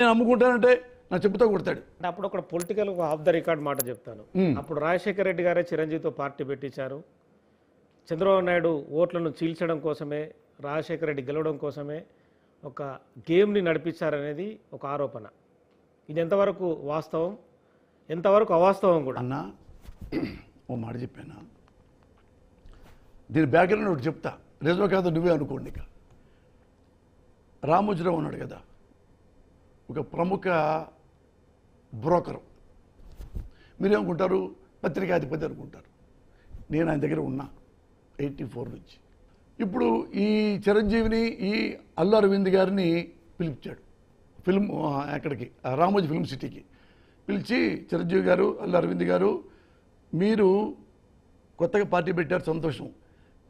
నేను అమ్ముకుంటానంటే నా చెప్పుతో కొడతాడు. అంటే అప్పుడు ఒక పొలిటికల్ ఆఫ్ ద రికార్డ్ మాట చెప్తాను. అప్పుడు రాజశేఖర రెడ్డి గారే చిరంజీవితో పార్టీ పెట్టించారు. చంద్రబాబు నాయుడు ఓట్లను చీల్చడం కోసమే రాజశేఖర రెడ్డి గెలవడం కోసమే ఒక గేమ్ని నడిపించారనేది ఒక ఆరోపణ. ఇది ఎంతవరకు వాస్తవం? ఎంతవరకు అవాస్తవం కూడా? అన్నా ఓ మాట చెప్పానా? దీని బ్యాక్గ్రౌండ్ ఒకటి చెప్తా. నిజమే కాదు నువ్వే అనుకోండి ఇక. రామోజీరావు ఉన్నాడు కదా. ఒక ప్రముఖ బ్రోకరు. మీరేమనుకుంటారు? పత్రికాధిపతి అనుకుంటారు. నేను ఆయన దగ్గర ఉన్నా ఎయిటీ ఫోర్ నుంచి. ఇప్పుడు ఈ చిరంజీవిని ఈ అల్లు అరవింద్ గారిని పిలిపించాడు. ఫిల్మ్ అక్కడికి ఎక్కడికి? రామోజీ ఫిల్మ్ సిటీకి. పిలిచి చిరంజీవి గారు అల్లు అరవింద్ గారు మీరు కొత్తగా పార్టీ పెట్టారు సంతోషం.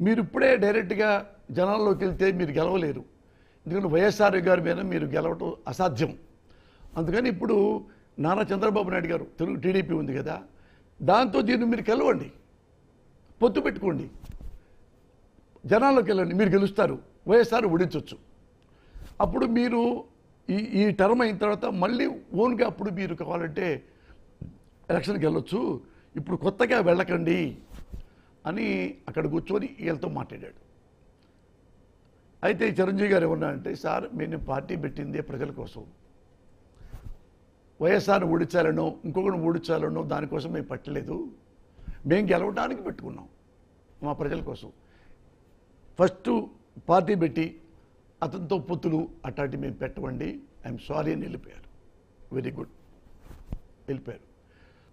మీరు ఇప్పుడే డైరెక్ట్గా జనాల్లోకి వెళ్తే మీరు గెలవలేరు. ఎందుకంటే వైఎస్ఆర్ గారి మీద మీరు గెలవటం అసాధ్యం. అందుకని ఇప్పుడు నారా చంద్రబాబు నాయుడు గారు తెలుగు టీడీపీ ఉంది కదా దాంతో దీన్ని మీరు గెలవండి. పొత్తు పెట్టుకోండి. జనాల్లోకి వెళ్ళండి. మీరు గెలుస్తారు. వైఎస్ఆర్ ఓడించవచ్చు అప్పుడు మీరు ఈ ఈ టర్మ్ అయిన తర్వాత మళ్ళీ ఓన్గా అప్పుడు మీరు కావాలంటే ఎలక్షన్కి వెళ్ళొచ్చు. ఇప్పుడు కొత్తగా వెళ్ళకండి అని అక్కడ కూర్చొని వీళ్ళతో మాట్లాడాడు. అయితే చిరంజీవి గారు ఏమన్నా అంటే సార్ మేము పార్టీ పెట్టిందే ప్రజల కోసం. వైఎస్ఆర్ ఓడించాలనో ఇంకొకరిని ఓడించాలనో దానికోసం మేము పట్టలేదు. మేము గెలవడానికి పెట్టుకున్నాం మా ప్రజల కోసం. ఫస్ట్ పార్టీ పెట్టి అతనితో పొత్తులు అట్లాంటి మేము పెట్టవండి ఐఎమ్ సారీ అని వెళ్ళిపోయారు. Very good. వెళ్ళిపోయారు.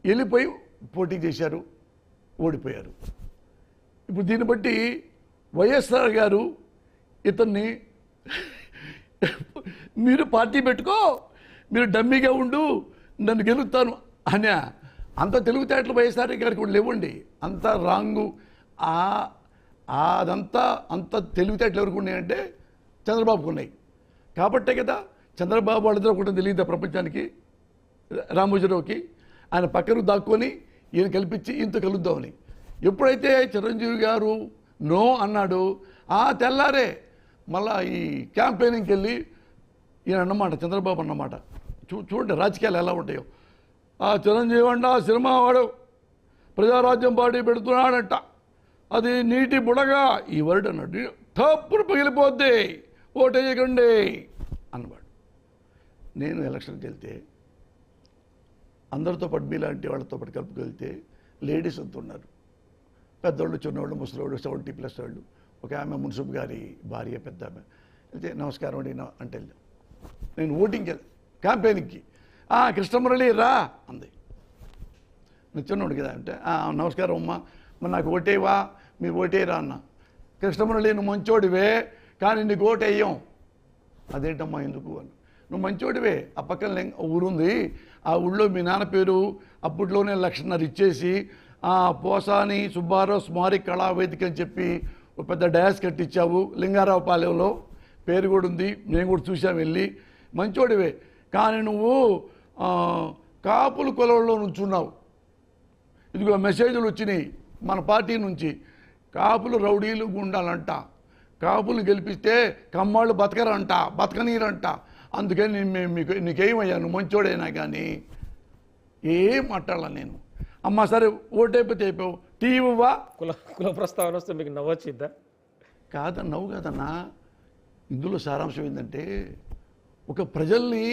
వెళ్ళిపోయి పోటీ చేశారు. ఓడిపోయారు. ఇప్పుడు దీన్ని బట్టి వైఎస్ఆర్ గారు ఇతన్ని మీరు పార్టీ పెట్టుకో మీరు డమ్మీగా ఉండు నన్ను గెలుస్తాను అనే అంత తెలివితేటలు వైఎస్ఆర్ గారికి కూడా లేవండి. అంత రాంగు అదంతా అంత తెలివితేటలు ఎవరికి ఉన్నాయంటే చంద్రబాబుకు ఉన్నాయి. కాబట్టే కదా చంద్రబాబు వాళ్ళిద్దరూ కూడా తెలియదు ప్రపంచానికి రామోజీరావుకి. ఆయన పక్కన దాక్కొని ఈయన కల్పించి ఇంత కలుద్దామని. ఎప్పుడైతే చిరంజీవి గారు నో అన్నాడు ఆ తెల్లారే మళ్ళా ఈ క్యాంపెయినింగ్కి వెళ్ళి ఈయన అన్నమాట చంద్రబాబు అన్నమాట. చూ చూడండి రాజకీయాలు ఎలా ఉంటాయో. ఆ చిరంజీవి అంట ఆ సినిమా వాడు ప్రజారాజ్యం పార్టీ పెడుతున్నాడంట. అది నీటి బుడగా. ఈ వర్డ్ అన్నాడు తప్పుడు పగిలిపోద్ది. ఓటేయకండి అన్నవాడు. నేను ఎలక్షన్కి వెళ్తే అందరితో పాటు మీలాంటి వాళ్ళతో పాటు కలుపుకెళ్తే లేడీస్ అంత ఉన్నారు. పెద్దోళ్ళు చిన్నోళ్ళు ముసలోళ్ళు సెవెంటీ ప్లస్ వాళ్ళు. ఒక ఆమె మున్సిపల్ గారి భార్య పెద్ద ఆమె. వెళ్తే నమస్కారం అండి అంటే వెళ్ళాం నేను ఓటింగ్కి వెళ్ళి క్యాంపెయినింగ్కి కృష్ణమురళి రా అంది. నేను చిన్నోడు కదా అంటే నమస్కారం అమ్మా మరి నాకు ఓటేవా మీరు ఓటేరా అన్న. కృష్ణమురళి నువ్వు మంచోడివే కానీ నీకు ఓటేయం అదేంటమ్మా ఎందుకు? అని నువ్వు మంచోడివే ఆ పక్కన ఊరుంది ఆ ఊళ్ళో మీ నాన్న పేరు అప్పట్లోనే లక్షన్నర ఇచ్చేసి ఆ పోసాని సుబ్బారావు స్మారక కళావేదిక అని చెప్పి ఒక పెద్ద డయాస్ కట్టించావు లింగారావు పాలెంలో. పేరు కూడా ఉంది మేము కూడా చూసాం వెళ్ళి. మంచోడివే కానీ నువ్వు కాపుల కులంలో నుంచున్నావు. ఇదిగో మెసేజ్లు వచ్చినాయి మన పార్టీ నుంచి. కాపులు రౌడీలు గుండాలంట. కాపులు గెలిపిస్తే కమ్మాళ్ళు బతకరంట బతకనీరంట. అందుకని నేను మేము మీకు నీకేమయ్యాను మంచోడైనా కానీ ఏం మాట్లాడాల నేను? అమ్మ సరే ఓటైపోతే అయిపోయావు టీ ఇవ్వవా కుల కుల ప్రస్తావన వస్తే మీకు నవ్వొచ్చిద్దా? కాదన్న నవ్వు కాదన్నా. ఇందులో సారాంశం ఏంటంటే ఒక ప్రజల్ని